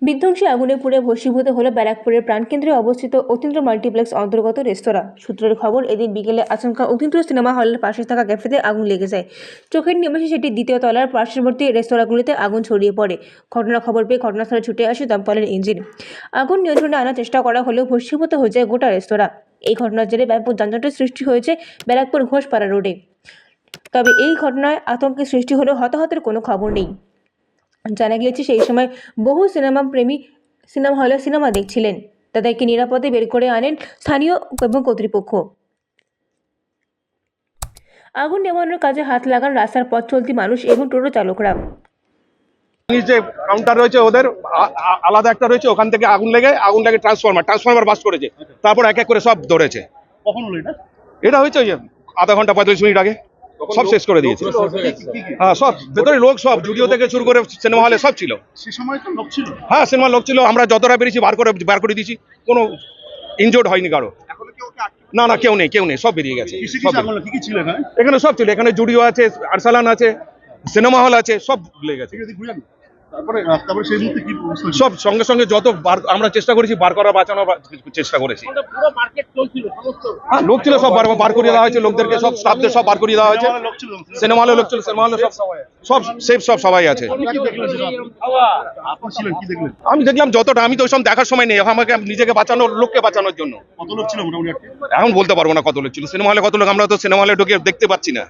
বিধ্বংসী আগুনে পুড়ে ভস্মীভূত হলো ব্যারাকপুরের প্রাণকেন্দ্রে অবস্থিত অতীন্দ্র মাল্টিপ্লেক্স অন্তর্গত রেস্তোরাঁ। সূত্রের খবর, এদিন বিকেলে আচমকা অতীন্দ্র সিনেমা হলের পাশে থাকা ক্যাফেতে আগুন লেগে যায়। চোখের নিমেষে সেটি দ্বিতীয় তলার পার্শ্ববর্তী রেস্তোরাঁগুলিতে আগুন ছড়িয়ে পড়ে। ঘটনা খবর পেয়ে ঘটনাস্থলে ছুটে আসে দমকলের ইঞ্জিন। আগুন নিয়ন্ত্রণে আনার চেষ্টা করা হলেও ভস্মীভূত হয়ে যায় গোটা রেস্তোরাঁ। এই ঘটনার জেরে ব্যাপক যানজটের সৃষ্টি হয়েছে ব্যারাকপুর ঘোষপাড়া রোডে। তবে এই ঘটনায় আতঙ্কের সৃষ্টি হলেও হতাহতের কোনো খবর নেই। জানা গিয়েছে সেই সময় বহু সিনেমা প্রেমী সিনেমা হলে সিনেমা দেখছিলেন। তাদেরকে নিরাপদে বের করে আনেন স্থানীয় এবং কর্তৃপক্ষ। আগুন নেভানোর কাজে হাত লাগান রাস্তার পথ চলতি মানুষ এবং টোটো চালকরা। নিচে কাউন্টার রয়েছে ওদের আলাদা একটা রয়েছে ওখান থেকে আগুন লেগে আগুন লেগে ট্রান্সফরমার ট্রান্সফরমার বাস করেছে। তারপর এক এক করে সব ধরেছে। কখন এটা হয়েছে ওই যে আধা ঘণ্টা পঁয়তাল্লিশ মিনিট আগে। সব শেষ করে দিয়েছে। হ্যাঁ সব ভেতরে লোক সব জুডিও থেকে শুরু করে সিনেমা হলে সব ছিল। সে সময় তো লোক ছিল। হ্যাঁ সিনেমা লোক ছিল। আমরা যতটা বেরিয়েছি বার করে বার করে দিয়েছি। কোনো ইনজোর্ড হয়নি কারও। না না কেউ নেই কেউ নেই সব বেরিয়ে গেছে কিসে সব কিসে আগুন লাগল? কি কি ছিল এখানে? এখানে সব ছিল। এখানে জুডিও আছে আরসালান আছে সিনেমা হল আছে সব ভুলে গেছে। সব সঙ্গে সঙ্গে যত বার আমরা চেষ্টা করেছি বার বাঁচানোর চেষ্টা করেছি। হ্যাঁ লোক ছিল সব বার বার করিয়ে দেওয়া হয়েছে লোকদেরকে সব স্টাফদের সব বার করিয়ে দেওয়া হয়েছে। সিনেমা হলে লোক ছিল সিনেমা হলে সব সব সেফ সব সবাই আছে। আপনি কি দেখলেন সেটা? আপনি ছিলেন কি দেখলেন? আমি দেখলাম যতটা আমি তো ওইসব দেখার সময় নেই আমাকে নিজেকে বাঁচানোর লোককে বাঁচানোর জন্য। কত লোক ছিল এখন বলতে পারব না কত লোক ছিল। সিনেমা হলে কত লোক আমরা তো সিনেমা হলে ঢুকে দেখতে পাচ্ছি না।